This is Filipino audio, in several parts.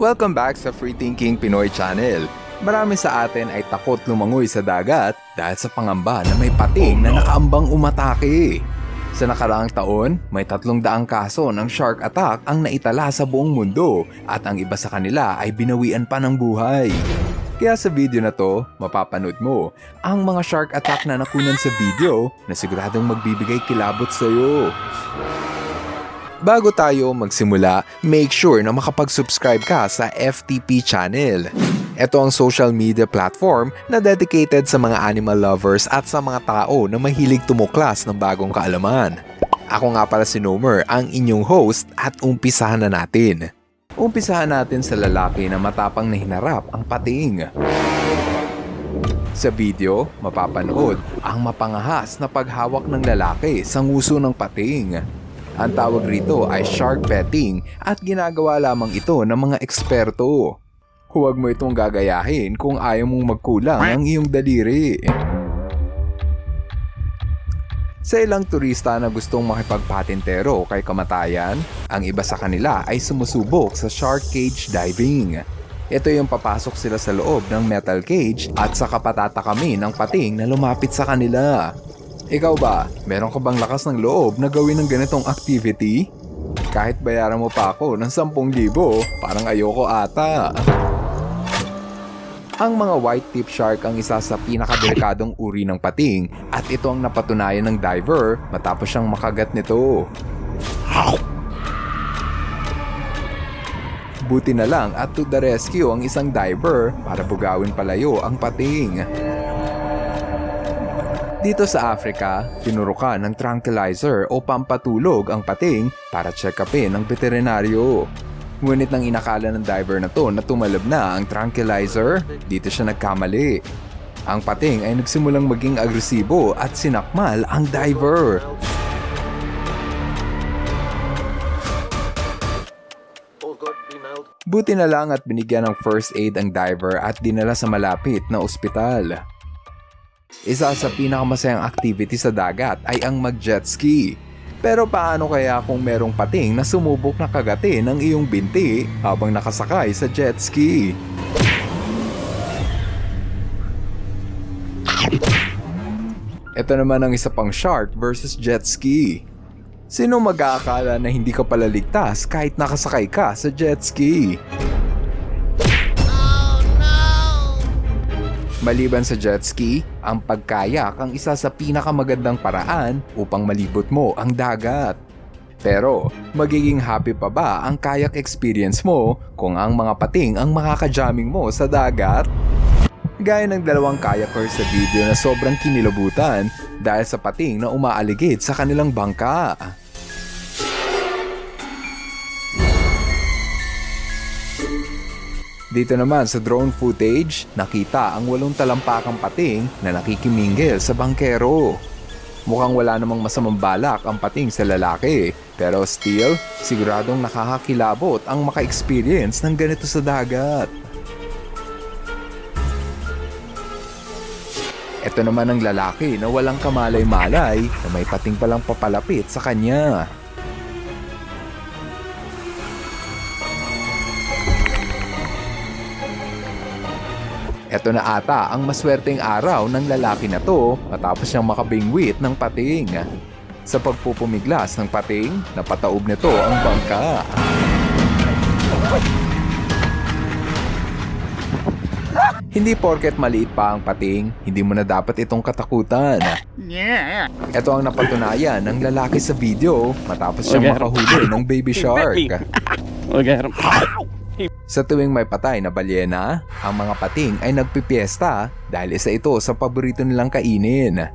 Welcome back sa Free Thinking Pinoy Channel. Marami sa atin ay takot lumangoy sa dagat dahil sa pangamba na may pating na nakaambang umatake. Sa nakaraang taon, may tatlong daang kaso ng shark attack ang naitala sa buong mundo at ang iba sa kanila ay binawian pa ng buhay. Kaya sa video na to, mapapanood mo ang mga shark attack na nakunan sa video na siguradong magbibigay kilabot sa'yo. Bago tayo magsimula, make sure na makapag-subscribe ka sa FTP channel. Ito ang social media platform na dedicated sa mga animal lovers at sa mga tao na mahilig tumuklas ng bagong kaalaman. Ako nga pala si Nomer, ang inyong host at umpisahan na natin. Umpisahan natin sa lalaki na matapang na hinarap ang pating. Sa video, mapapanood ang mapangahas na paghawak ng lalaki sa nguso ng pating. Ang tawag rito ay shark petting at ginagawa lamang ito ng mga eksperto. Huwag mo itong gagayahin kung ayaw mong magkulang ang iyong daliri. Sa ilang turista na gustong makipagpatintero kay kamatayan, ang iba sa kanila ay sumusubok sa shark cage diving. Ito yung papasok sila sa loob ng metal cage at saka patatakamin ng pating na lumapit sa kanila. Ikaw ba, meron ka bang lakas ng loob na gawin ng ganitong activity? Kahit bayaran mo pa ako ng 10,000, parang ayoko ata. Ang mga white tip shark ang isa sa pinakadelikadong uri ng pating at ito ang napatunayan ng diver matapos siyang makagat nito. Buti na lang at to the rescue ang isang diver para bugawin palayo ang pating. Dito sa Africa, tinurukan ng tranquilizer o pampatulog ang pating para check upin ng veterinaryo. Ngunit nang inakala ng diver na to na tumalab na ang tranquilizer, dito siya nagkamali. Ang pating ay nagsimulang maging agresibo at sinakmal ang diver. Buti na lang at binigyan ng first aid ang diver at dinala sa malapit na ospital. Isa sa pinakamasayang activity sa dagat ay ang mag-jet ski. Pero paano kaya kung merong pating na sumubok na kagatin ang iyong binti habang nakasakay sa jet ski? Ito naman ang isa pang shark versus jet ski. Sino mag-aakala na hindi ka pala ligtas kahit nakasakay ka sa jet ski? Maliban sa jet ski, ang pagkayak ang isa sa pinakamagandang paraan upang malibot mo ang dagat. Pero, magiging happy pa ba ang kayak experience mo kung ang mga pating ang makakajamming mo sa dagat? Gaya ng dalawang kayakers sa video na sobrang kinilabutan dahil sa pating na umaaligid sa kanilang bangka. Dito naman sa drone footage, nakita ang walong talampakang pating na nakikiminggil sa bangkero. Mukhang wala namang masamang balak ang pating sa lalaki, pero still, siguradong nakakakilabot ang maka-experience ng ganito sa dagat. Ito naman ang lalaki na walang kamalay-malay na may pating palang papalapit sa kanya. Ito na ata ang maswerteng araw ng lalaki na to matapos niyang makabingwit ng pating. Sa pagpupumiglas ng pating, napataob nito ang bangka. Hindi porket maliit pa ang pating, hindi mo na dapat itong katakutan. Yeah. Ito ang napatunayan ng lalaki sa video matapos siyang makahuli ng baby shark. Sa tuwing may patay na balyena, ang mga pating ay nagpipiesta dahil isa ito sa paborito nilang kainin.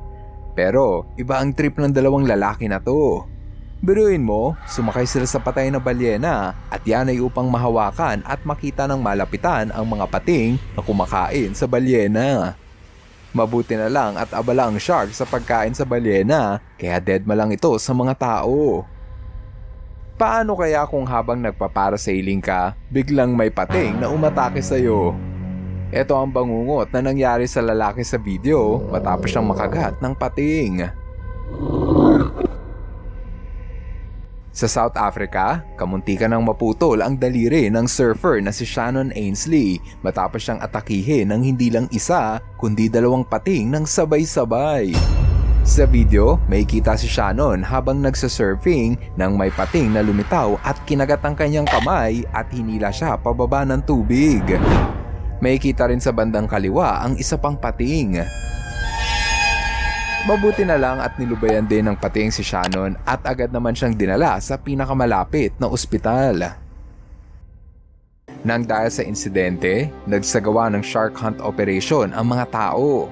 Pero iba ang trip ng dalawang lalaki na to. Biruin mo, sumakay sila sa patay na balyena at yan ay upang mahawakan at makita ng malapitan ang mga pating na kumakain sa balyena. Mabuti na lang at abala ang shark sa pagkain sa balyena kaya dead ma lang ito sa mga tao. Paano kaya kung habang nagpaparasailing ka, biglang may pating na umatake sa'yo? Ito ang bangungot na nangyari sa lalaki sa video matapos siyang makagat ng pating. Sa South Africa, kamuntikan ng maputol ang daliri ng surfer na si Shannon Ainsley matapos siyang atakihin ng hindi lang isa kundi dalawang pating ng sabay-sabay. Sa video, may kita si Shannon habang nagsasurfing nang may pating na lumitaw at kinagat ang kanyang kamay at hinila siya pababa ng tubig. May kita rin sa bandang kaliwa ang isa pang pating. Mabuti na lang at nilubayan din ng pating si Shannon at agad naman siyang dinala sa pinakamalapit na ospital. Nang dahil sa insidente, nagsagawa ng shark hunt operation ang mga tao.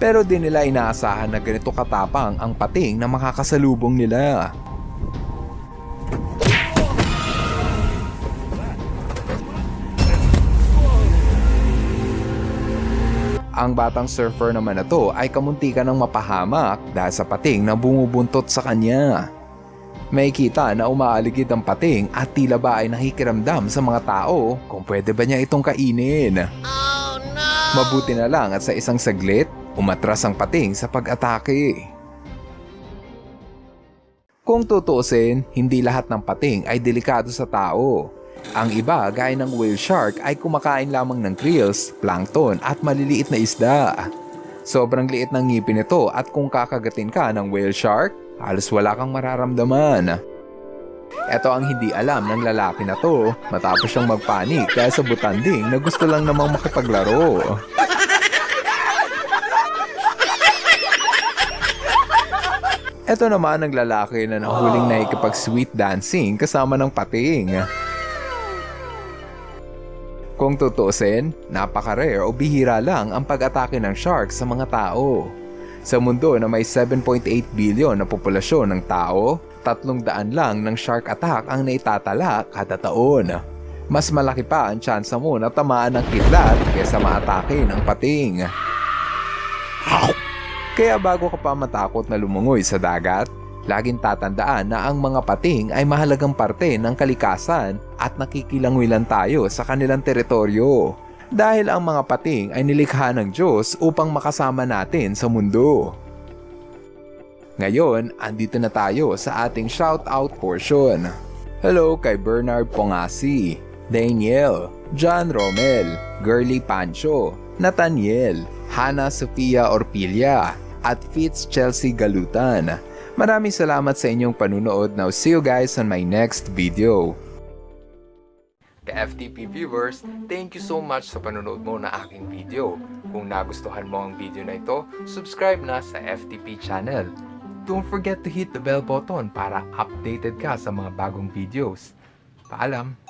Pero di nila inaasahan na ganito katapang ang pating na makakasalubong nila. Ang batang surfer naman na to ay kamuntikan ng mapahamak dahil sa pating na bumubuntot sa kanya. May kita na umaaligid ang pating at tila ba ay nakikiramdam sa mga tao kung pwede ba niya itong kainin. Mabuti na lang at sa isang saglit, umatras ang pating sa pag-atake. Kung tutuusin, hindi lahat ng pating ay delikado sa tao. Ang iba, gaya ng whale shark, ay kumakain lamang ng krills, plankton at maliliit na isda. Sobrang liit ng ngipin nito at kung kakagatin ka ng whale shark, halos wala kang mararamdaman. Ito ang hindi alam ng lalaki na to matapos siyang magpanik dahil sa butanding na gusto lang namang makipaglaro. Ito naman ang lalaki na nahuling nakikipag-sweet dancing kasama ng pating. Kung tutuusin, napaka-rare o bihira lang ang pag-atake ng shark sa mga tao. Sa mundo na may 7.8 billion na populasyon ng tao, 300 lang ng shark attack ang naitatala kada taon. Mas malaki pa ang tsansa mo na tamaan ng kidlat kaysa maatake ng pating. Kaya bago ka pa matakot na lumungoy sa dagat, laging tatandaan na ang mga pating ay mahalagang parte ng kalikasan at nakikilangwilan tayo sa kanilang teritoryo. Dahil ang mga pating ay nilikha ng Diyos upang makasama natin sa mundo. Ngayon, andito na tayo sa ating shoutout portion. Hello kay Bernard Pongasi, Daniel, John Romel, Girly Pancho, Nathaniel, Hannah Sofia Orpilla, at Fitz Chelsea Galutan. Maraming salamat sa inyong panunood. Now see you guys on my next video. Ka-FTP viewers, thank you so much sa panonood mo na aking video. Kung nagustuhan mo ang video na ito, subscribe na sa FTP channel. Don't forget to hit the bell button para updated ka sa mga bagong videos. Paalam!